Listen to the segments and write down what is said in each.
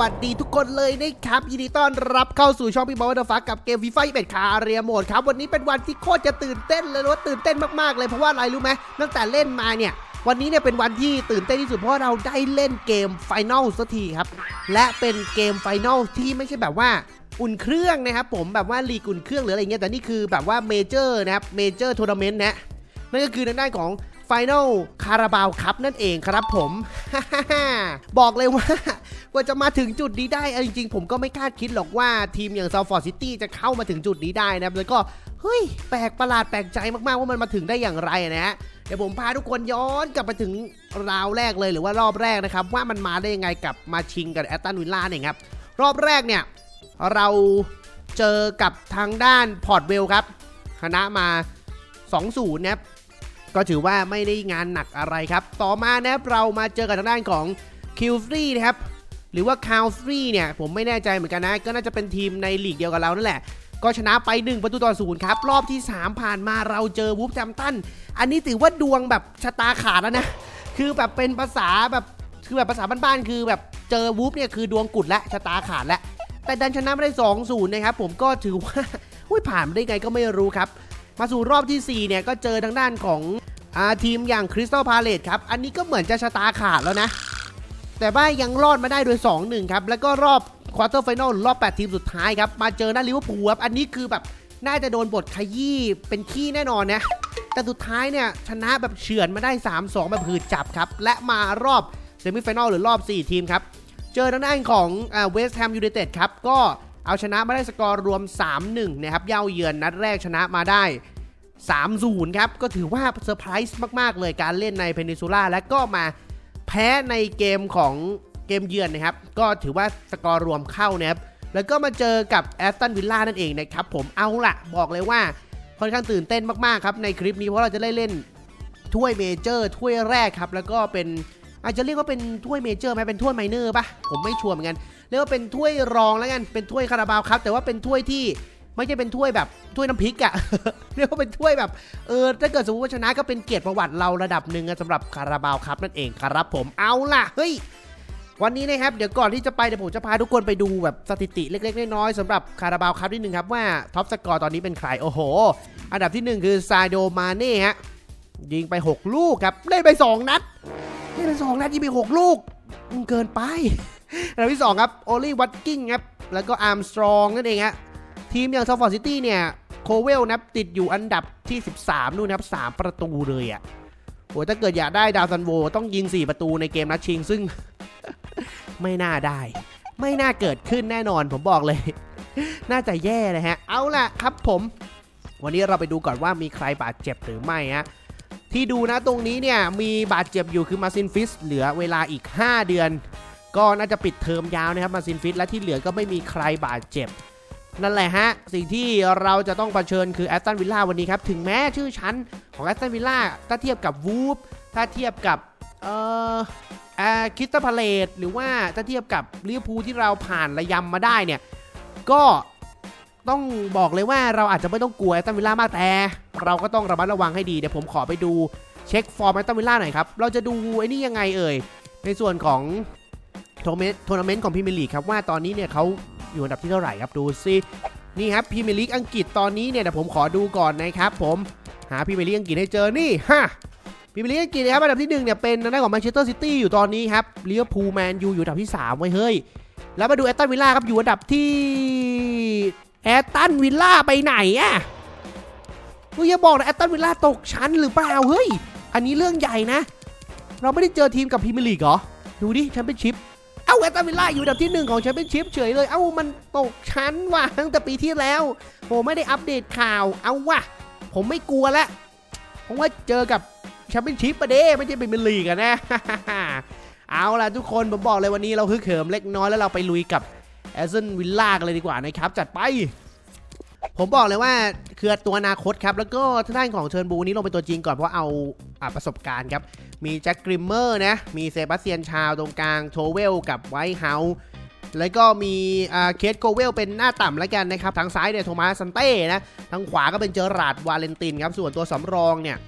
วัสดีทุกคนเลยนะครับยินดีต้อนรับเข้าสู่ช่องพี่บอลวัตฟักกับเกมฟีฟ่า21คาเรียโหมดครับ วันนี้เป็นวันที่โคตรจะตื่นเต้นเลยว่าตื่นเต้นมากๆเลยเพราะว่าอะไรรู้ไหมตั้งแต่เล่นมาเนี่ยวันนี้เนี่ยเป็นวันที่ตื่นเต้นที่สุดเพราะเราได้เล่นเกมไฟนลสักทีครับ และเป็นเกมไฟนลที่ไม่ใช่แบบว่าอุ่นเครื่องนะครับผมแบบว่าลีกอุ่นเครื่องหรืออะไรเงี้ยแต่นี่คือแบบว่าเมเจอร์นะครับเมเจอร์ทัวร์นาเมนต์นะนั่นก็คือทางด้านของ Final คาราบาวคัพนั่นเองครับผม บอกเลยว่า กว่าจะมาถึงจุดนี้ได้เอาจริงๆ ผมก็ไม่คาดคิดหรอกว่าทีมอย่างซ u ฟอร์ซิตี้จะเข้ามาถึงจุดนี้ได้นะครับแล้วก็เฮ้ยแปลกประหลาดแปลกใจมากๆว่ามันมาถึงได้อย่างไรนะฮะเดี๋ยวผมพาทุกคนย้อนกลับไปถึงราวแรกเลยหรือว่ารอบแรกนะครับ ว่ามันมาได้ยังไงกับมาชิงกับแอตตันวิลล่าเนี่ยครับรอบแรกเนี่ยเราเจอกับทางด้านพอร์ตเวลครับชนะมา 2-0นะครับก็ถือว่าไม่ได้งานหนักอะไรครับ ต่อมานะครับเรามาเจอกับทางด้านของคิวฟรีนะครับ หรือว่าคาวฟรีเนี่ยผมไม่แน่ใจเหมือนกันนะ ก็น่าจะเป็นทีมในลีกเดียวกับเรานั่นแหละก็ชนะไป 1 ประตูต่อศูนย์ครับ รอบที่ 3 ผ่านมาเราเจอวูฟแจมตัน อันนี้ถือว่าดวงแบบชะตาขาดแล้วนะ คือแบบเป็นภาษาแบบคือแบบภาษาบ้านๆคือแบบเจอวูฟเนี่ยคือดวงกุดและชะตาขาดและ แต่ดันชนะไม่ได้2 0นะครับ ผมก็ถือว่าอุ้ยผ่านมาได้ไงก็ไม่รู้ครับ มาสู่รอบทีสี่4เนี่ยก็เจอทางด้านของอาทีมอย่างคริสตัลพาเลตครับ อันนี้ก็เหมือนจะชะตาขาดแล้วนะ แต่ว่ายังรอดมาได้โดย 2-1 ครับ แล้วก็รอบควอเตอร์ไฟนอลรอบ 8 ทีมสุดท้ายครับ มาเจอหน้าลิเวอร์พูลครับ อันนี้คือแบบน่าจะโดนบทขยี้เป็นขี้แน่นอนนะ แต่สุดท้ายเนี่ยชนะแบบเฉือนมาได้ 3-2 แบบหืดจับครับ และมารอบเซมิไฟนลหรือรอบ 4 ทีมครับ เจอทางด้านของเวสต์แฮมยูไนเต็ดครับ ก็เอาชนะมาได้สกอร์รวม 3-1 นะครับ เย่าเยือนนัดแรกชนะมาได้3-0 ครับ ก็ถือว่าเซอร์ไพรส์มาก ๆ เลยการเล่นในเพนินซูล่าและก็มา แพ้ในเกมของเกมเยือนนะครับ ก็ถือว่าสกอร์รวมเข้านะครับแล้วก็มาเจอกับแอสตันวิลล่านั่นเองนะครับผมเอาละบอกเลยว่าค่อนข้างตื่นเต้นมากๆครับในคลิปนี้เพราะเราจะได้เล่นถ้วยเมเจอร์ถ้วยแรกครับแล้วก็เป็นอาจจะเรียกว่าเป็นถ้วยเมเจอร์ไหมเป็นถ้วยไมเนอร์ปะผมไม่ชัวร์เหมือนกันเรียกว่าเป็นถ้วยรองแล้วกันเป็นถ้วยคาราบาวครับแต่ว่าเป็นถ้วยที่ ไม่ใช่เป็นถ้วยแบบถ้วยน้ำพริกอะเรียกว่าเป็นถ้วยแบบเออถ้าเกิดสมมติว่าชนะก็เป็นเกียรติประวัติเราระดับหนึ่งสำหรับคาราบาวครับนั่นเองครับผมเอาล่ะเฮ้ยวันนี้นะครับเดี๋ยวก่อนที่จะไปเดี๋ยวผมจะพาทุกคนไปดูแบบสถิติเล็กๆน้อยๆสำหรับคาราบาวครับนิดนึงครับว่าท็อปสกอร์ตอนนี้เป็นใครโอ้โห อันดับที่หนึ่งคือซาโดมาเน่ฮะยิงไป 6 ลูกครับเล่นไป 2 นัดเล่นไป 2 นัดยิงไป 6 ลูกมันเกินไปอันดับที่ 2 ครับโอลี่วัตกิ้งครับแล้วก็อาร์มสตรองนั่นเองฮะ ทีมอย่างซอฟฟอร์ซิตี้เนี่ยโคเวลนับติดอยู่อันดับที่ 13 นู่นนะครับ 3 ประตูเลยอะ่ะโอ้ยถ้าเกิดอยากได้ดาวซันโว ต้องยิง 4 ประตูในเกมนัดชิง ซึ่ง ไม่น่าได้ ไม่น่าเกิดขึ้นแน่นอนผมบอกเลย น่าจะแย่เลยฮะ เอาล่ะครับผม วันนี้เราไปดูก่อนว่ามีใครบาดเจ็บหรือไม่ฮะที่ดูนะตรงนี้เนี่ยมีบาดเจ็บอยู่คือมาซินฟิสเหลือเวลาอีก 5 เดือน ก็น่าจะปิดเทอมยาวนะครับมาซินฟิสและที่เหลือก็ไม่มีใครบาดเจ็บ นั่นแหละฮะ สิ่งที่เราจะต้องเผชิญคือแอสตันวิลล่าวันนี้ครับ ถึงแม้ชื่อชั้นของแอสตันวิลล่าถ้าเทียบกับวูฟถ้าเทียบกับเอ่อแอร์คิสตันพาเลตหรือว่าถ้าเทียบกับลิเวอร์พูลที่เราผ่านระยำมาได้เนี่ย ก็ต้องบอกเลยว่าเราอาจจะไม่ต้องกลัวแอสตันวิลล่ามากแต่ เราก็ต้องระมัดระวังให้ดี เดี๋ยวผมขอไปดูเช็คฟอร์มแอสตันวิลล่าหน่อยครับ เราจะดูไอ้นี่ยังไงเอ่ย ในส่วนของทัวร์นาเมนต์ของพรีเมียร์ลีกครับว่าตอนนี้เนี่ยเขา อยู่อันดับที่เท่าไหร่ครับดูซินี่ครับพรีเมียร์ลีกอังกฤษตอนนี้เนี่ยเดี๋ยวผมขอดูก่อนนะครับผมหาพรีเมียร์ลีกอังกฤษให้เจอนี่ฮะพรีเมียร์ลีกอังกฤษนะครับอันดับที่หนึ่งเนี่ยเป็นทางด้านของแมนเชสเตอร์ซิตี้อยู่ตอนนี้ครับลิเวอร์พูลแมนยูอยู่อันดับที่สามไว้เฮ้ยแล้วมาดูแอตตันวิลล่าครับอยู่อันดับที่แอตตันวิลล่าไปไหนอะเฮ้ยอย่าบอกนะแอตตันวิลล่าตกชั้นหรือเปล่าเฮ้ยอันนี้เรื่องใหญ่นะ เราไม่ได้เจอทีมกับพรีเมียร์ลีกเหรอดูดิแชมเปี้ยนชิพ เอ้าแอตตันวิลล่าอยู่อันดับที่หนึ่งของแชมเปี้ยนชิพเฉยเลย เอ้ามันตกชั้นว่ะตั้งแต่ปีที่แล้วโหไม่ได้อัปเดตข่าว เอาว่ะ ผมไม่กลัวละเพราะว่าเจอกับแชมเปี้ยนชิพประเด้ไม่ใช่พรีเป็นลีกอะนะ เอาล่ะทุกคนผมบอกเลยวันนี้เราฮึกเหิมเล็กน้อยแล้วเราไปลุยกับแอสตันวิลล่ากันเลยดีกว่านะครับจัดไป ผมบอกเลยว่าคือตัวอนาคตครับ แล้วก็ทางด้านของเชิญบูนี้ลงเป็นตัวจริงก่อนเพราะเอาอาประสบการณ์ครับ มีแจ็คกริมเมอร์นะ มีเซบาสเตียนชาวตรงกลางโทเวลกับไวท์เฮาส์แล้วก็มีเคสโกเวลเป็นหน้าต่ำแล้วกันนะครับ ทางซ้ายเนี่ยโทมัสซันเต้นะ ทางขวาก็เป็นเจอราร์ดวาเลนตินครับ ส่วนตัวสำรองเนี่ย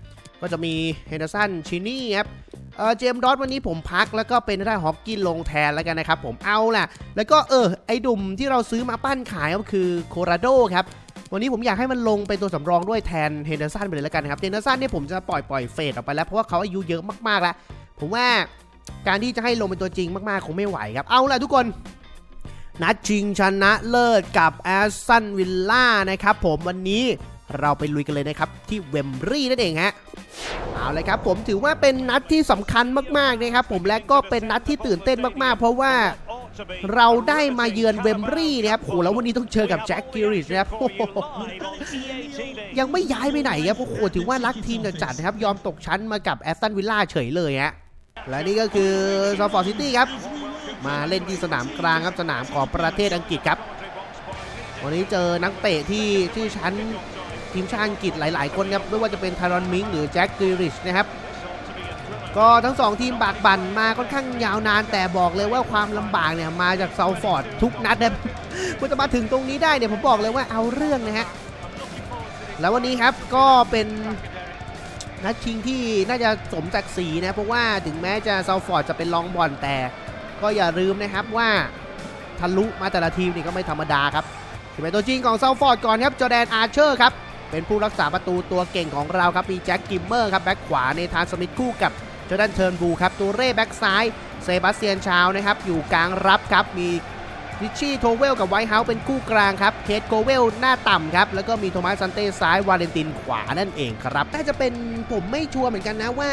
ก็จะมีเฮนเดอร์สันชินี่ครับ เออเจมส์ดอสวันนี้ผมพักแล้วก็เป็นได้ฮอกกินลงแทนแล้วกันนะครับผมเอาล่ะ แล้วก็เออไอดุมที่เราซื้อมาปั้นขายก็คือโคราโดครับวันนี้ผมอยากให้มันลงเป็นตัวสำรองด้วยแทนเฮนเดอร์สันไปเลยแล้วกันครับเฮนเดอร์สันเนี่ยผมจะปล่อยปล่อยเฟดออกไปแล้วเพราะว่าเขาอายุเยอะมากๆแล้ว ผมว่าการที่จะให้ลงเป็นตัวจริงมากๆคงไม่ไหวครับเอาล่ะทุกคนนัดชิงชนะเลิศกับแอสตันวิลล่านะครับผมวันนี้ เราไปลุยกันเลยนะครับ ที่เวมบรีนั่นเองฮะเอาเลยครับผมถือว่าเป็นนัดที่สำคัญมากๆนะครับผมและก็เป็นนัดที่ตื่นเต้นมากๆ เพราะว่าเราได้มาเยือนเวมบรีนะครับโหแล้ววันนี้ต้องเจอกับแจ็คกิริชนะครับยังไม่ย้ายไปไหนครับโอ้โหถือว่ารักทีมจัดนะครับ ยอมตกชั้นมากับแอสตันวิลล่าเฉยเลยฮะและนี่ก็คือซอฟอร์ซิตี้ครับ มาเล่นที่สนามกลางครับสนามของประเทศอังกฤษครับ วันนี้เจอนักเตะที่ที่ชั้น ทีมชาติอังกฤษหลาย ๆ คนครับไม่ว่าจะเป็นทารอนมิงหรือแจ็คกริชนะครับก็ทั้งสองทีมบากบั่นมาค่อนข้างยาวนานแต่บอกเลยว่าความลำบากเนี่ยมาจากเซาฟอร์ดทุกนัดนะครับกว่าจะมาถึงตรงนี้ได้เนี่ยผมบอกเลยว่าเอาเรื่องนะฮะแล้ววันนี้ครับก็เป็นนัดชิงที่น่าจะสมศักดิ์ศรีนะเพราะว่าถึงแม้จะเซาฟอร์ดจะเป็นรองบอลแต่ ก็อย่าลืมนะครับว่าทะลุมาแต่ละทีมนี่ก็ไม่ธรรมดาครับถือเป็นตัวจริงของเซาฟอร์ดก่อนครับจอแดนอาร์เชอร์ครับ เป็นผู้รักษาประตูตัวเก่งของเราครับมีแจ็คกิมเมอร์ครับแบ็คขวาในทานสมิธคู่กับจอแดนเทิร์นบูครับตูเร่แบ็คซ้ายเซบาสเตียนชาวนะครับอยู่กลางรับครับมีริชชี่โทเวลกับไวท์เฮาส์เป็นคู่กลางครับ เคทโกเวลหน้าต่ำครับ แล้วก็มีโทมัสซันเต้ซ้าย วาเลนตินขวานั่นเองครับ น่าจะเป็นผมไม่ชัวร์เหมือนกันนะว่า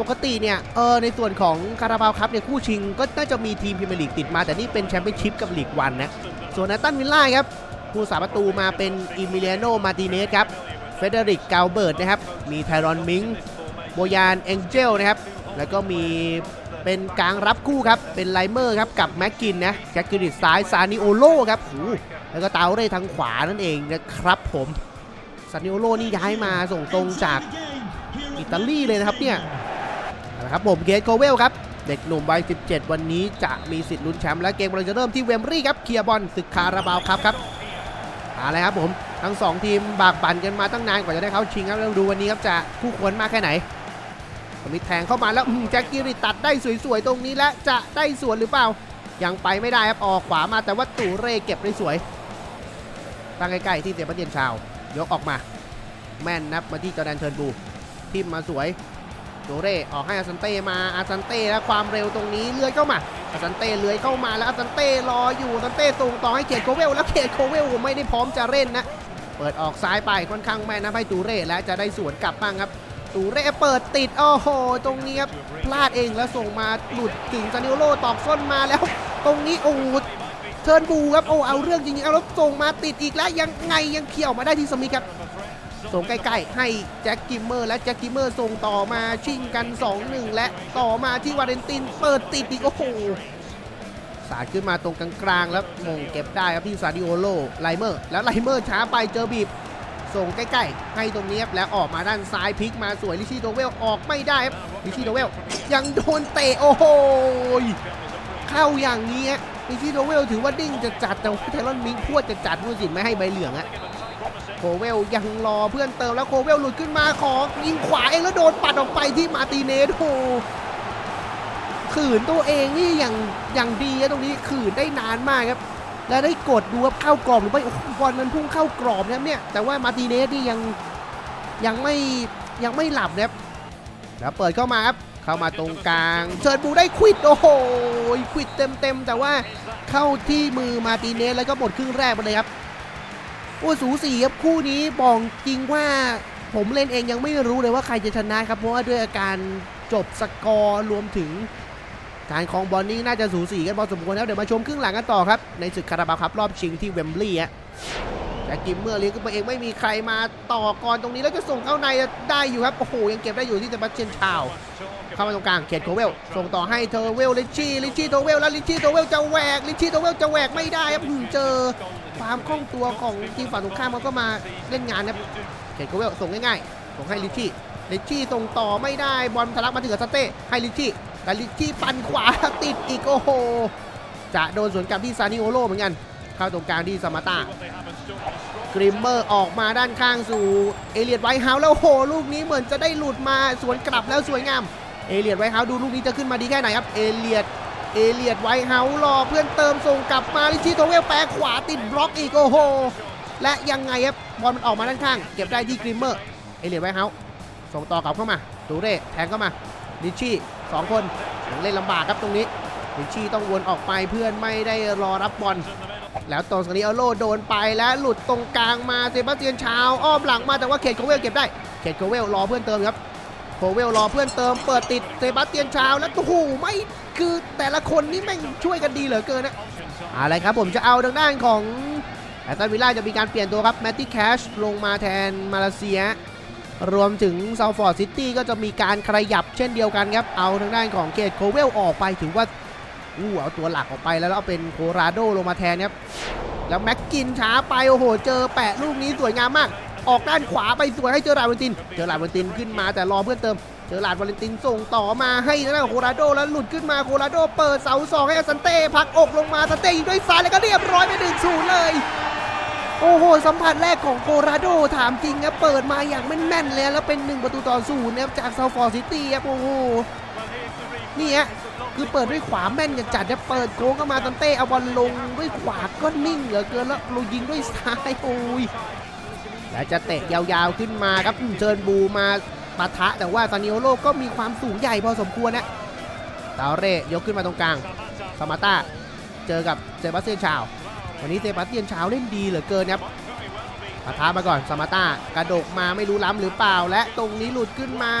ปกติเนี่ย เออในส่วนของคาราบาวครับเนี่ยคู่ชิงก็น่าจะมีทีมพรีเมียร์ลีกติดมา แต่นี่เป็นแชมเปี้ยนชิพกับลีกวันนะ ส่วนแอตตันวิลล่าครับ ผู้สาประตูมาเป็นอิมิเลียโน มาติเนสครับ เฟเดริก เกาเบิร์ตนะครับ มีไทรอนมิงโบยาน เอ็งเจลนะครับ แล้วก็มีเป็นกลางรับคู่ครับ เป็นไลเมอร์ครับ กับแม็กกินนะแจ็คกิริตซ้าย ซานิโอโลครับโอ้โหแล้วก็เตาเร่ทางขวานั่นเองนะครับผม ซานิโอโลนี่ย้ายมาส่งตรงจากอิตาลีเลยนะครับเนี่ยนะครับผมเกตโคเวลครับเด็กหนุ่มวัย 17 วันนี้จะมีสิทธิ์ลุ้นแชมป์และเกมกำลังจะเริ่มที่เวมรี่ครับ เคลียร์บอลศึกคาราบาวครับครับ เอาลยครับผมทั้ง 2 ทีมบากบั่นกันมาตั้งนานกว่าจะได้เข้าชิงครับเราดูวันนี้ครับจะคู่ควรมากแค่ไหนมีแทงเข้ามาแล้วแจ็คกิริตัดได้สวยๆตรงนี้และจะได้สวนหรือเปล่า ยังไปไม่ได้ครับออกขวามาแต่ว่าตู่เร่เก็บได้สวย ตั้งใกล้ๆที่เซบาสเตียนชาว ยกออกมา แม่นนับมาที่จอแดนเทิร์นบูทิมมาสวยโดเร่ออกให้อาซันเต้มาอาซันเต้แล้วความเร็วตรงนี้เลื้อยเข้ามา อาซันเต้เลื้อยเข้ามาแล้วอาซันเต้รออยู่อาซันเต้ส่งต่อให้เขตโคเวลแล้วเขตโคเวลไม่ได้พร้อมจะเล่นนะ เปิดออกซ้ายไปค่อนข้างแม่นนะให้ตูเร่และจะได้สวนกลับบ้างครับตูเร่เปิดติดโอ้โหตรงนี้ครับพลาดเองแล้วส่งมาหลุดถึงซานิโอโลตอกส้นมาแล้ว ตรงนี้โอ้โหเทิร์นบูครับโอ้เอาเรื่องจริงๆเอาแล้วส่งมาติดอีกแล้วยังไงยังเขี่ยวมาได้ที่สมิธครับ ส่งใกล้ๆ ให้แจ็คกิมเมอร์และแจ็คกิมเมอร์ส่งต่อมาชิงกัน 2-1 และต่อมาที่วาเลนตินเปิดติดอีกโอ้โหสาดขึ้นมาตรงกลางๆแล้วมงเก็บได้ครับที่ซาดิโอโลไลเมอร์ แล้วไลเมอร์ช้าไปเจอบีบ ส่งใกล้ๆ ให้ตรงนี้ครับแล้วออกมาด้านซ้ายพลิกมาสวยลิชี่โดเวลออกไม่ได้ครับลิชี่โดเวลยังโดนเตะโอ้โหเข้าอย่างนี้ฮะลิชี่โดเวลถือว่าดิ้งจะจัดแต่ว่าไทรอนมิงพวดจะจัดผู้สินไม่ให้ใบเหลืองอะ โคเวลยังรอเพื่อนเติมแล้วโคเวลหลุดขึ้นมาขอยิงขวาเองแล้วโดนปัดออกไปที่มาติเนสโอ้ขืนตัวเองนี่อย่างอย่างดีนะตรงนี้ขืนได้นานมากครับ แล้วได้กดดูว่าเข้ากรอบหรือไม่โอ้โหบอลมันพุ่งเข้ากรอบนะครับเนี่ยแต่ว่ามาติเนสนี่ยังยังไม่ยังไม่หลับนะครับแล้วเปิดเข้ามาครับเข้ามาตรงกลางเชิญบูได้ควิดโอ้โหควิดเต็มเต็มๆแต่ว่าเข้าที่มือมาติเนสแล้วก็หมดครึ่งแรกไปเลยครับ โอ้สูสีครับคู่นี้บอกจริงว่าผมเล่นเองยังไม่รู้เลยว่าใครจะชนะครับเพราะว่าด้วยอาการจบสกอร์รวมถึงการคองบอลนี่น่าจะสูสีกันพอสมควรแล้วเดี๋ยวมาชมครึ่งหลังกันต่อครับ ในศึกคาราบาวครับรอบชิงที่เวมบลีย์ฮะแต่กิมเมอร์เลี้ยงขึ้นมาเองไม่มีใครมาต่อกรตรงนี้แล้วจะส่งเข้าในได้อยู่ครับ โอ้โห ยังเก็บได้อยู่ที่เซบาสเตียนชาว เข้ามาตรงกลางเขตโคเวล ส่งต่อให้เทอร์เวลลิชี่ลิชี่โทเวลแล้วลิชี่โทเวลจะแหวกลิชี่โทเวลจะแหวกไม่ได้ครับอืมเจอ ความคล่องตัวของทีมฝั่งตรงข้ามเขาก็มาเล่นงานครับเขตโคเวลส่งง่ายๆส่งให้ลิชชี่ลิชชี่ส่งต่อไม่ได้บอลทะลักมาถึงสเต้ให้ลิชชี่แต่ลิชชี่ปั่นขวาติดอีกโอ้โหจะโดนสวนกลับที่ซานิโอโลเหมือนกันเข้าตรงกลางที่สมาตากริมเมอร์ออกมาด้านข้างสู่เอเลียดไวท์เฮาส์แล้วโอ้โหลูกนี้เหมือนจะได้หลุดมาสวนกลับแล้วสวยงามเอเลียดไวท์เฮาส์ดูลูกนี้จะขึ้นมาดีแค่ไหนครับเอเลียด เอเลียดไวเฮาส์รอเพื่อนเติมส่งกลับมาลิชิโตเวลแปรขวาติดบล็อกอีกโอ้โห และยังไงครับบอลมันออกมาด้านข้าง เก็บได้ที่กริมเมอร์ เอเลียดไวเฮาส์ส่งต่อกลับเข้ามาตูเร่แทงเข้ามาลิชี่สองคนยังเล่นลำบากครับตรงนี้ลิชี่ต้องวนออกไปเพื่อนไม่ได้รอรับบอลแล้วตรงสกานิเอโลโดนไปแล้วหลุดตรงกลางมาเซบาสเตียนชาว อ้อมหลังมาแต่ว่าเขตโคเวลเก็บได้ เขตโคเวลรอเพื่อนเติมครับ โคเวลรอเพื่อนเติมเปิดติดเซบาสเตียนชาวแล้วโอ้โหไม่คือแต่ละคนนี่แม่งช่วยกันดีเหลือเกินนะอะไรครับผมจะเอาทางด้านของแอตตันวิลล่าจะมีการเปลี่ยนตัวครับแมตตี้แคชลงมาแทนมาเลเซีย รวมถึงซาฟอร์ดซิตี้ก็จะมีการขยับเช่นเดียวกันครับเอาทางด้านของเกตโคเวลออกไปถือว่าอู้เอาตัวหลักออกไปแล้วแล้วเอาเป็นโคราโดลงมาแทนครับแล้วแม็กกินช้าไปโอ้โหเจอแปะลูกนี้สวยงามมาก ออกด้านขวาไปสวยให้เจอราดวาเลนติน เจอราดวาเลนตินขึ้นมาแต่รอเพื่อนเติม เจอราดวาเลนตินส่งต่อมาให้ทางด้านของโคราโดแล้วหลุดขึ้นมาโคราโดเปิดเสาสองให้อาซันเต้พักอกลงมาอาซันเต้ยิงด้วยซ้ายแล้วก็เรียบร้อยไปหนึ่งศูนย์เลย โอ้โหสัมผัสแรกของโคราโดถามจริงครับเปิดมาอย่างแม่นๆเลยแล้วเป็น 1 ประตูต่อศูนย์นะครับจากเซาฟอร์ซิตี้ครับโอ้โหนี่ฮะคือเปิดด้วยขวาแม่นกันจัดจะเปิดโค้งเข้ามาตันเต้เอาบอลลงด้วยขวาก็นิ่งเหลือเกินแล้วเรยิงด้วยซ้ายโอ้ย และจะเตะยาวๆขึ้นมาครับเชิญบูมาปะทะ แต่ว่าซานิโอโลก็มีความสูงใหญ่พอสมควรนะตาเร่ยกขึ้นมาตรงกลางสมาต้าเจอกับเซบาสเตียนชาว วันนี้เซบาสเตียนชาวเล่นดีเหลือเกินครับปะทะมาก่อนสมาต้ากระดกมาไม่รู้ล้ำหรือเปล่า และตรงนี้หลุดขึ้นมา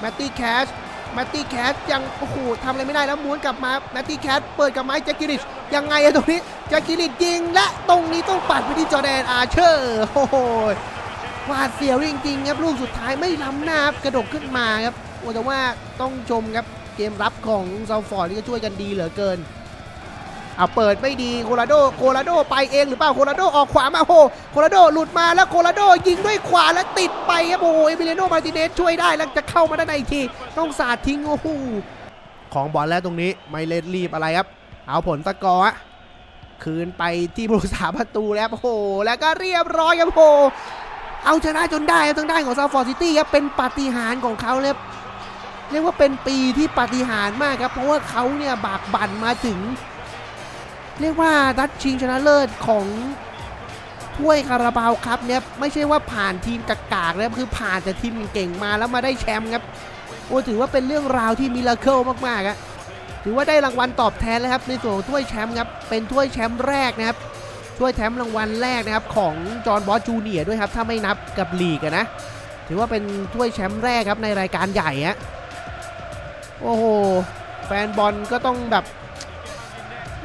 แมตตี้แคช แมตตี้แคทยังโอ้โหทำอะไรไม่ได้แล้วม้วนกลับมาแมตตี้แคทเปิดกับไม้แจ็คกิริชยังไงอะตรงนี้แจ็คกิริชยิงและตรงนี้ต้องปัดไปที่จอแดนอาเชอร์โอ้โหวาดเสียวจริงๆครับลูกสุดท้ายไม่ล้ำหน้าครับกระดกขึ้นมาครับว่าแต่ว่าต้องชมครับเกมรับของซาฟอร์ดนี่ก็ช่วยกันดีเหลือเกิน เอาเปิดไม่ดีโคลราโดโคลราโดไปเองหรือเปล่าโคลราโดออกขวามาโอโหโคลราโดหลุดมาแล้วโคลราโดยิงด้วยขวาแล้วติดไปครับโอ้เอมิเลโนมาติเนสช่วยได้แล้วจะเข้ามาได้ในอีกทีต้องสาดทิ้งโอ้โหของบอลแล้วตรงนี้ไม่เล่นรีบอะไรครับ เอาผลสกอร์อะคืนไปที่ผู้รักษาประตูแล้วโอ้โหแล้วก็เรียบร้อยครับโอ้เอาชนะจนได้ครับทางด้านของซาฟอร์ซิตี้ครับเป็นปาฏิหาริย์ของเขาเลยเรียกว่าเป็นปีที่ปาฏิหาริย์มากครับ เพราะว่าเขาเนี่ยบากบั่นมาถึง เรียกว่าดัดชิงชนะเลิศของถ้วยคาราบาวครับเนี่ยไม่ใช่ว่าผ่านทีมกากๆนะครับคือผ่านแต่ทีมเก่งมาแล้วมาได้แชมป์ครับโอ้ถือว่าเป็นเรื่องราวที่มิราเคิลมากๆอะถือว่าได้รางวัลตอบแทนแล้วครับในส่วนของถ้วยแชมป์ครับเป็นถ้วยแชมป์แรกนะครับถ้วยแชมป์รางวัลแรกนะครับของจอห์นบอสจูเนียด้วยครับถ้าไม่นับกับลีกนะถือว่าเป็นถ้วยแชมป์แรกครับในรายการใหญ่อะโอ้โหแฟนบอลก็ต้องแบบ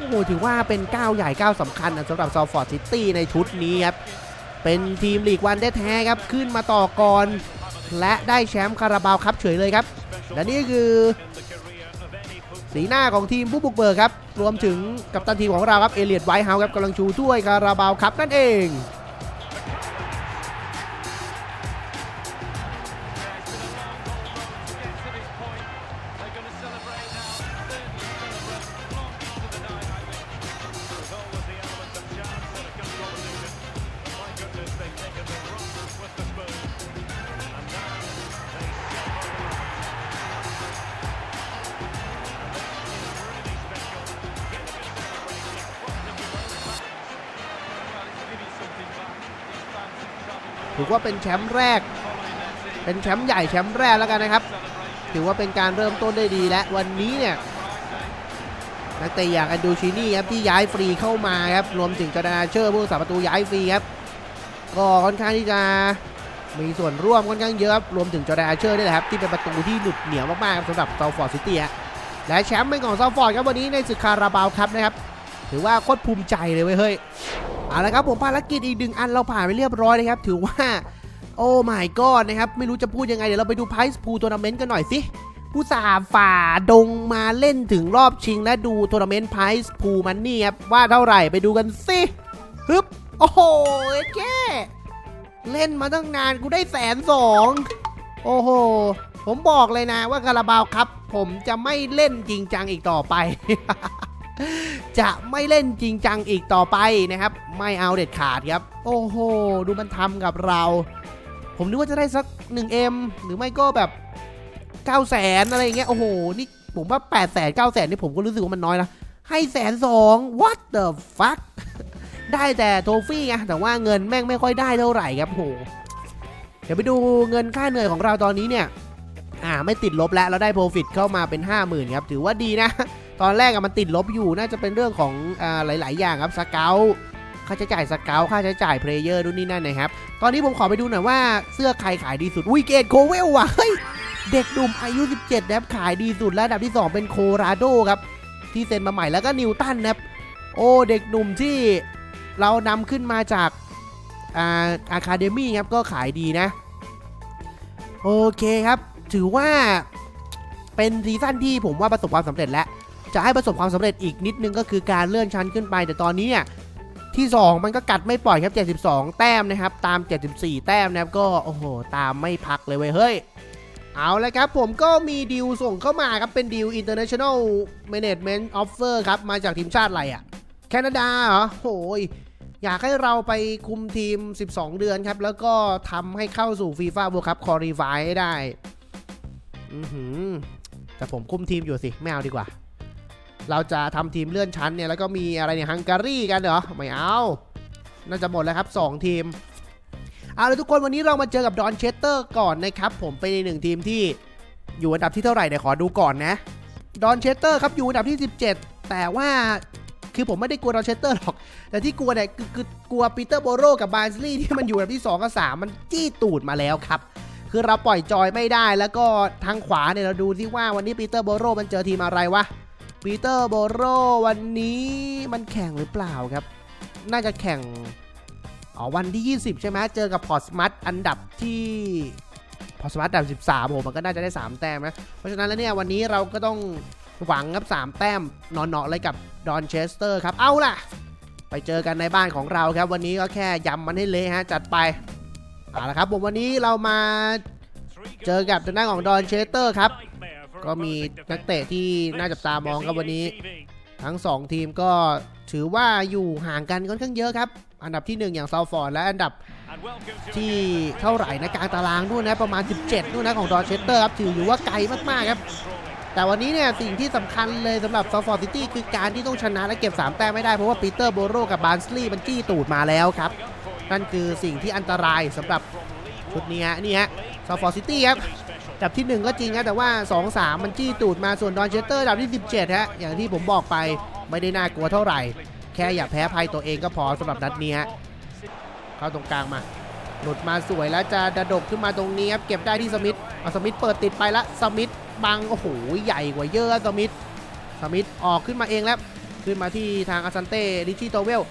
โอ้ถือว่าเป็นก้าวใหญ่ก้าวสำคัญนะสำหรับซาฟอร์ดซิตี้ในชุดนี้ครับ เป็นทีมลีกวันแท้ๆครับ ขึ้นมาต่อกกอน และได้แชมป์คาราบาวครับเฉยเลยครับ และนี่คือสีหน้าของทีมผู้บุกเบิกครับ รวมถึงกัปตันทีมของเราครับ เอเลียดไวท์เฮาส์ครับกำลังชูถ้วยคาราบาวครับนั่นเอง ถือว่าเป็นแชมป์แรก เป็นแชมป์ใหญ่แชมป์แรกแล้วกันนะครับ ถือว่าเป็นการเริ่มต้นได้ดีและวันนี้เนี่ยนักเตะอย่างอันดูชินี่ครับที่ย้ายฟรีเข้ามาครับรวมถึงจอร์แดนาเชอร์ผู้รักษาประตูย้ายฟรีครับก็ค่อนข้างที่จะมีส่วนร่วมค่อนข้างเยอะครับรวมถึงจอร์แดนอาเชอร์ด้วยแหละครับที่เป็นประตูที่หนุดเหนียวมากๆสำหรับเซาฟอร์ดซิตี้และแชมป์เป็นของเซาฟอร์ดครับวันนี้ในศึกคาราบาวครับนะครับถือว่าโคตรภูมิใจเลยเว้ยเฮ้ย เอาละครับผมภารกิจอีกหนึ่งอันเราผ่านไปเรียบร้อยนะครับ ถือว่า โอ้ my god นะครับ ไม่รู้จะพูดยังไง เดี๋ยวเราไปดูไพ c ์พูทัวร์นาเมนต์กันหน่อยสิผู้สาฝ่าดงมาเล่นถึงรอบชิงและดูทัวร์นาเมนต์ไพ c ์พูมันนี่ครับ ว่าเท่าไหร่ไปดูกันสิฮึบโอ้โหแค่เล่นมาตั้งนานกูได้แสนสองโอ้โห ผมบอกเลยนะว่าคาราบาวครับ ผมจะไม่เล่นจริงจังอีกต่อไป จะไม่เล่นจริงจังอีกต่อไปนะครับ ไม่เอาเด็ดขาดครับ โอ้โห ดูมันทำกับเรา ผมนึกว่าจะได้สัก 1M หรือไม่ก็แบบ9 0 0แสนอะไรอย่างเงี้ย โอ้โห นี่ผมว่า8 0 0แสน9แสนนี่ผมก็รู้สึกว่ามันน้อยนะ ให้แสนสอง what the fuck ได้แต่โทฟี่ไงแต่ว่าเงินแม่งไม่ค่อยได้เท่าไหร่ครับโอ้โหเดี๋ยวไปดูเงินค่าเหนื่อยของเราตอนนี้เนี่ย อ่าไม่ติดลบแล้วเราได้โปรฟิตเข้ามาเป็น 50,000ครับถือว่าดีนะ ตอนแรกอะมันติดลบอยู่น่าจะเป็นเรื่องของอ่าหลาย ๆ อย่างครับสเกลค่าใช้จ่ายสเกลค่าใช้จ่ายเพลเยอร์นู่นนี่นั่นนะครับ ตอนนี้ผมขอไปดูหน่อยว่าเสื้อใครขายดีสุดวิเกตโคเวลว่ะเฮ้ยเด็กหนุ่มอายุ 17นะครับขายดีสุดและอันดับที่ 2 เป็นโคราโดครับที่เซ็นมาใหม่แล้วก็นิวตันนะครับโอ้เด็กหนุ่มที่เรานำขึ้นมาจากอาอะคาเดมี่ครับก็ขายดีนะ โอเคครับ ถือว่าเป็นซีซั่นที่ผมว่าประสบความสำเร็จแล้ว จะให้ประสบความสำเร็จอีกนิดนึงก็คือการเลื่อนชั้นขึ้นไป แต่ตอนนี้เนี่ยที่ 2 มันก็กัดไม่ปล่อยครับ 72 แต้มนะครับ ตาม 74 แต้มนะครับก็โอ้โห ตามไม่พักเลยเว้ยเฮ้ย เอาละครับผมก็มีดีลส่งเข้ามาครับ เป็นดีล International Management Offer ครับ มาจากทีมชาติอะไรอะแคนาดาเหรอโหยอยากให้เราไปคุมทีม 12 เดือนครับ แล้วก็ทำให้เข้าสู่ FIFA World Cup Qualify ให้ได้ อือหือแต่ผมคุมทีมอยู่สิ ไม่เอาดีกว่า เราจะทำทีมเลื่อนชั้นเนี่ยแล้วก็มีอะไรเนี่ยฮังการีกันเหรอไม่เอาน่าจะหมดแล้วครับ 2 ทีมเอาละทุกคนวันนี้เรามาเจอกับดอนเชสเตอร์ก่อนนะครับผมเป็นหนึ่งทีมที่อยู่อันดับที่เท่าไหร่เดี๋ยวขอดูก่อนนะดอนเชสเตอร์ครับอยู่อันดับที่ 17 แต่ว่าคือผมไม่ได้กลัวดอนเชสเตอร์หรอก แต่ที่กลัวเนี่ยคือคือกลัวปีเตอร์โบโรกับบาร์สลีย์ที่มันอยู่อันดับที่2กับ3มันจี้ตูดมาแล้วครับคือเราปล่อยจอยไม่ได้แล้วก็ทางขวาเนี่ยเราดูที่ว่าวันนี้ปีเตอร์โบโรมันเจอทีมอะไรวะ ปีเตอร์โบโรวันนี้มันแข่งหรือเปล่าครับ น่าจะแข่งอ๋อวันที่ 20 ใช่ไหมเจอกับพอสมัตอันดับที่พอสมัตอันดับ 13โหมันก็น่าจะได้ 3 แต้มนะ เพราะฉะนั้นแล้วเนี่ยวันนี้เราก็ต้องหวังครับ 3 แต้มนอนๆเลยกับดอนเชสเตอร์ครับ เอาล่ะ ไปเจอกันในบ้านของเราครับ วันนี้ก็แค่ยำมันให้เละฮะจัดไปเอาละครับผมวันนี้เรามาเจอกับทางด้านของดอนเชสเตอร์ครับ ก็มีนักเตะที่น่าจับตามองครับวันนี้ ทั้ง 2 ทีมก็ถือว่าอยู่ห่างกันค่อนข้างเยอะครับ อันดับที่ 1 อย่างซาฟอร์ดและอันดับที่เท่าไหร่นะกลางตารางด้วยนะประมาณ 17นู่นนะของดอเชสเตอร์ครับถืออยู่ว่าไกลมากๆครับแต่วันนี้เนี่ยสิ่งที่สำคัญเลยสำหรับซาวฟอร์ดซิตี้คือการที่ต้องชนะและเก็บ 3 แต้มไม่ได้ เพราะว่าปีเตอร์โบโรกับบาร์สลีย์มันจี้ตูดมาแล้วครับ นั่นคือสิ่งที่อันตรายสำหรับชุดนี้ฮะนี่ฮะซาวฟอร์ดซิตี้ครับ ดับที่ 1 ก็จริงนะแต่ว่า 2 3 มันจี้ตูดมาส่วนดอนเชสเตอร์ดับที่ 17 ฮะ อย่างที่ผมบอกไปไม่ได้น่ากลัวเท่าไหร่ แค่อย่าแพ้ภัยตัวเองก็พอสำหรับนัดนี้ฮะเข้าตรงกลางมา หลุดมาสวยแล้วจะดะดกขึ้นมาตรงนี้ครับเก็บได้ที่สมิธเอาสมิธเปิดติดไปละสมิธบังโอ้โหใหญ่กว่าเยอะสมิธสมิธออกขึ้นมาเองแล้วขึ้นมาที่ทางอาซันเต้ริชี่โตเวล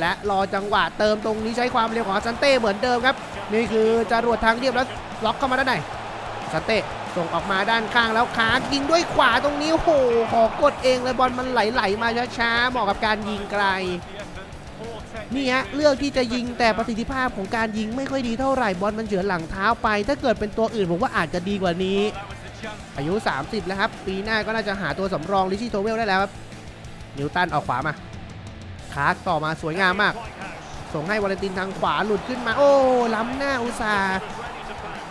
และรอจังหวะเติมตรงนี้ใช้ความเร็วของอาซันเต้เหมือนเดิมครับ นี่คือจรวดทางเรียบแล้วล็อกเข้ามาด้านใน ซาเตะส่งออกมาด้านข้างแล้วขายิงด้วยขวาตรงนี้โหขอกดเองเลยบอลมันไหลๆมาช้าๆเหมาะกับการยิงไกลนี่ฮะเลือกที่จะยิงแต่ประสิทธิภาพของการยิงไม่ค่อยดีเท่าไหร่บอลมันเฉือนหลังเท้าไป ถ้าเกิดเป็นตัวอื่นผมว่าอาจจะดีกว่านี้ อายุ 30 แล้วครับ ปีหน้าก็น่าจะหาตัวสำรองลิชี่โทเวลได้แล้วครับนิวตันออกขวามาคาร์กต่อมาสวยงามมาก ส่งให้วาเลนตินทางขวาหลุดขึ้นมา โอ้ล้ำหน้าอุตสา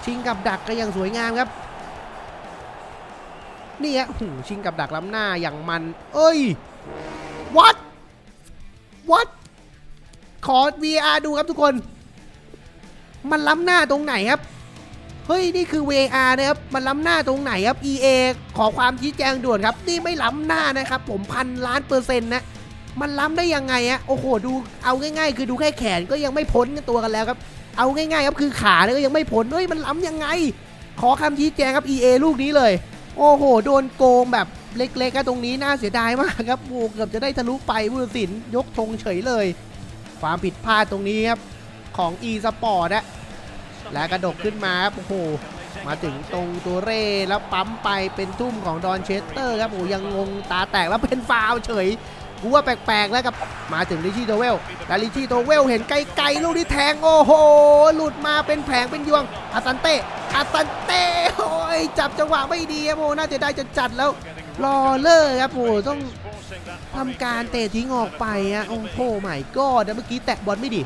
ชิงกับดักก็ยังสวยงามครับ นี่ฮะชิงกับดักล้ำหน้าอย่างมัน เอ้ย what what ขอ VR ดูครับทุกคน มันล้ำหน้าตรงไหนครับ เฮ้ย นี่คือ VR นะครับ มันล้ำหน้าตรงไหนครับ EA ขอความชี้แจงด่วนครับ นี่ไม่ล้ำหน้านะครับ ผมพันล้านเปอร์เซ็นต์นะ มันล้ำได้ยังไงอะโอ้โห ดู เอาง่ายๆ คือดูแค่แขนก็ยังไม่พ้นกันตัวกันแล้วครับ เอาง่ายๆครับคือขาเนี่ยก็ยังไม่พ้นเฮ้ยมันล้ำยังไง ขอคำชี้แจงครับ EA ลูกนี้เลย โอ้โห โดนโกงแบบเล็กๆก็ตรงนี้น่าเสียดายมากครับโอ้เกือบจะได้ทะลุไปผู้ตัดสินยกธงเฉยเลย ความผิดพลาดตรงนี้ครับของ e สปอร์ตนะและกระดกขึ้นมาครับโอ้โหมาถึงตรงตัวเร่แล้วปั๊มไปเป็นทุ่มของดอนเชสเตอร์ครับโอ้ยังงงตาแตกแล้วเป็นฟาวเฉย กูว่าแปลกๆแล้วกับมาถึงลิชี่โตเวลแต่ลิชี่โตเวลเห็นไกลๆลูกที่แทงโอ้โห หลุดมาเป็นแผงเป็นยวงอาซันเต้อาซันเต้โอ้ยจับจังหวะไม่ดีครับโอ้น่าจะได้จะจัดแล้วรอเลอร์ครับโอ้ต้องทำการเตะทิ้งออกไปอะโอ้โหใหม่ก็เมื่อกี้แตะบอลไม่ดี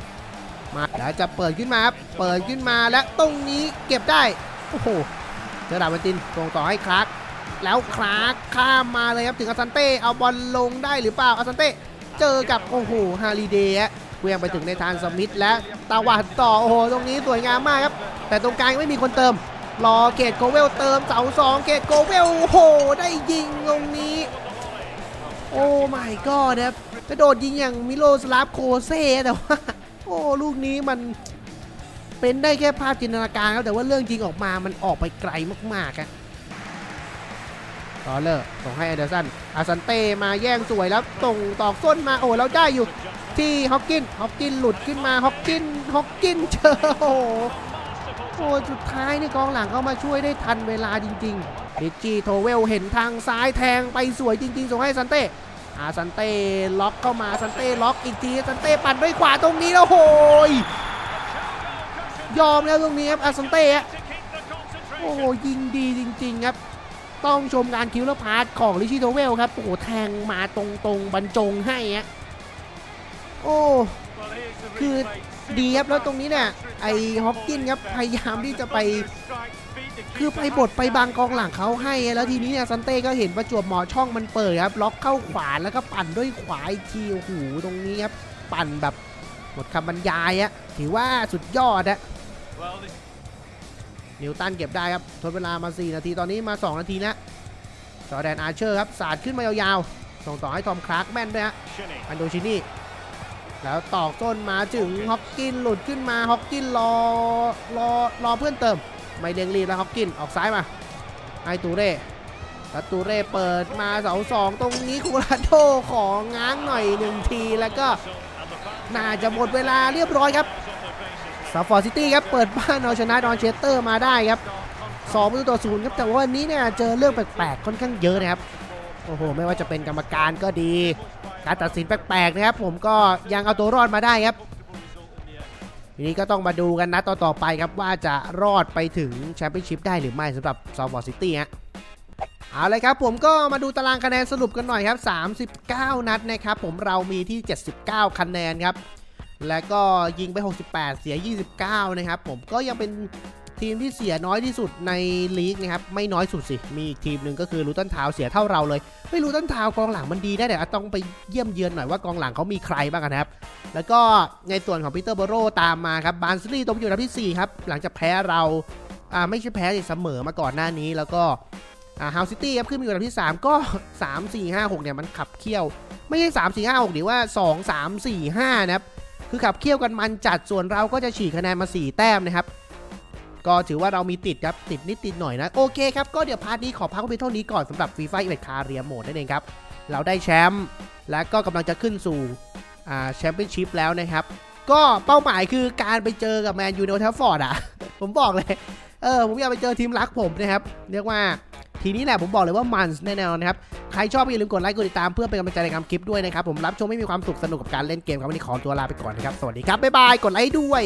มาแล้วจะเปิดขึ้นมาครับเปิดขึ้นมาและตรงนี้เก็บได้โอ้โหเจอดาวันตินส่งต่อให้คลาร์ก แล้วคลาร์กข้ามมาเลยครับถึงอาซันเต้เอาบอลลงได้หรือเปล่าอาซันเต้เจอกับโอ้โหฮาริเดย์เวียงไปถึงในทานสมิธและตาวัดต่อโอ้โหตรงนี้สวยงามมากครับ แต่ตรงกลางไม่มีคนเติม รอเกตโกเวลเติมเสาสองเกตโกเวลโอ้โหได้ยิงตรงนี้ โอ้ my god ครับกระโดดยิงอย่างมิโลสลาฟโคเซ่แต่ว่าโอ้ลูกนี้มันเป็นได้แค่ภาพจินตนาการครับแต่ว่าเรื่องจริงออกมามันออกไปไกลมากๆครับ ตอเลอร์ส่งให้แอนเดอร์สัน อาซันเต้มาแย่งสวยแล้วส่งตอกส้นมาโอ้แล้วได้อยู่ที่ฮอกกิน ฮอกกินหลุดขึ้นมา ฮอกกิน ฮอกกินเจอโอ้โหโอ้สุดท้ายนี่กองหลังเข้ามาช่วยได้ทันเวลาจริงๆดิจิโทเวลเห็นทางซ้ายแทงไปสวยจริงๆ ส่งให้ซันเต้ อาซันเต้ล็อกเข้ามาซันเต้ล็อกอีกทีซันเต้ปั่นด้วยขวาตรงนี้แล้วโหยยอมแล้วตรงนี้ครับอาซันเต้โอ้โหยิงดีจริง ๆ ครับ ต้องชมการคิวเลอร์พาร์ทของลิชิโทเวลครับ โอ้โห แทงมาตรงๆ บรรจงให้ฮะโอ้คือดีครับ แล้วตรงนี้เนี่ยไอฮอกกินครับ พยายามที่จะไป คือไปบดไปบังกองหลังเขาให้ แล้วทีนี้เนี่ยซันเต้ก็เห็นประจวบหมอช่องมันเปิดครับ ล็อกเข้าขวาแล้วก็ปั่นด้วยขวาอีกทีโอ้โหตรงนี้ครับ ปั่นแบบหมดคำบรรยายอะถือว่าสุดยอดอะ นิวตันเก็บได้ครับทดเวลามา 4 นาทีตอนนี้มา 2 นาทีนะจอร์แดนอาร์เชอร์ครับสาดขึ้นมายาวๆ ส่งต่อให้ทอมคลาร์กแม่นด้วยฮะอันโดชินี่ แล้วตอกต้นมาถึงฮอกกินหลุดขึ้นมาฮอกกินรอรอรอเพื่อนเติม ไม่เร่งรีบแล้วฮอกกินออกซ้ายมาไอตูเร่แล้วตูเร่เปิดมาเสาสองตรงนี้คูราโดของง้างหน่อยหนึ่งทีแล้วก็น่าจะหมดเวลาเรียบร้อยครับ ซาฟอร์ซิตี้ครับเปิดบ้านเอาชนะดอนเชสเตอร์มาได้ครับสองประตูต่อศูนย์ครับแต่ว่าวันนี้เนี่ยเจอเรื่องแปลกๆค่อนข้างเยอะนะครับโอ้โหไม่ว่าจะเป็นกรรมการก็ดี การตัดสินแปลกๆนะครับ ผมก็ยังเอาตัวรอดมาได้ครับทีนี้ก็ต้องมาดูกันนะต่อๆไปครับว่าจะรอดไปถึงแชมเปี้ยนชิพได้หรือไม่สำหรับซอฟบอร์ซิตี้ฮะเอาเลยครับผมก็มาดูตารางคะแนนสรุปกันหน่อยครับ 39 นัดนะครับผมเรามีที่ 79 คะแนนครับ แล้วก็ยิงไป 68 เสีย 29 นะครับผมก็ยังเป็นทีมที่เสียน้อยที่สุดในลีกนะครับไม่น้อยสุดสิ มีอีกทีมหนึ่งก็คือลูตันทาวเสียเท่าเราเลย ไม่รู้ต้นทาวกองหลังมันดีได้แต่ต้องไปเยี่ยมเยือนหน่อยว่ากองหลังเขามีใครบ้างนะครับ แล้วก็ในส่วนของปีเตอร์โบโรตามมาครับบานซิลี่ตกอยู่อันดับที่4ครับหลังจากแพ้เราอ่าไม่ใช่แพ้สิเสมอมาก่อนหน้านี้แล้วก็อ่าฮาวซิตี้ครับขึ้นมาอยู่อันดับที่ 3 ก็ 3 4 5 6เนี่ยมันขับเคี่ยว ไม่ใช่ 3 4 5 6หรือว่า 2 3 4 5นะครับ คือขับเคี่ยวกันมันจัดส่วนเราก็จะฉีกคะแนนมา 4 แต้มนะครับก็ถือว่าเรามีติดครับ ติดนิดติดหน่อยนะ โอเคครับ ก็เดี๋ยวพาร์ทนี้ขอพักไว้เท่านี้ก่อนสำหรับฟีฟ่าอีเวนต์คาเรียโหมดนั่นเองครับ เราได้แชมป์และก็กำลังจะขึ้นสู่แชมเปี้ยนชิพแล้วนะครับ ก็เป้าหมายคือการไปเจอกับแมนยูในโอลด์แทัฟฟอร์ดอะ ผมบอกเลย เออ ผมอยากไปเจอทีมรักผมนะครับ เรียกว่า ทีนี้แหละผมบอกเลยว่ามันแน่นอนนะครับ ใครชอบก็อย่าลืมกดไลค์กดติดตามเพื่อเป็นกำลังใจในการคลิปด้วยนะครับ ผมรับชมไม่มีความสุขสนุกกับการเล่นเกมครับวันนี้ขอตัวลาไปก่อนนะครับ สวัสดีครับ บ๊ายบาย กดไลค์ด้วย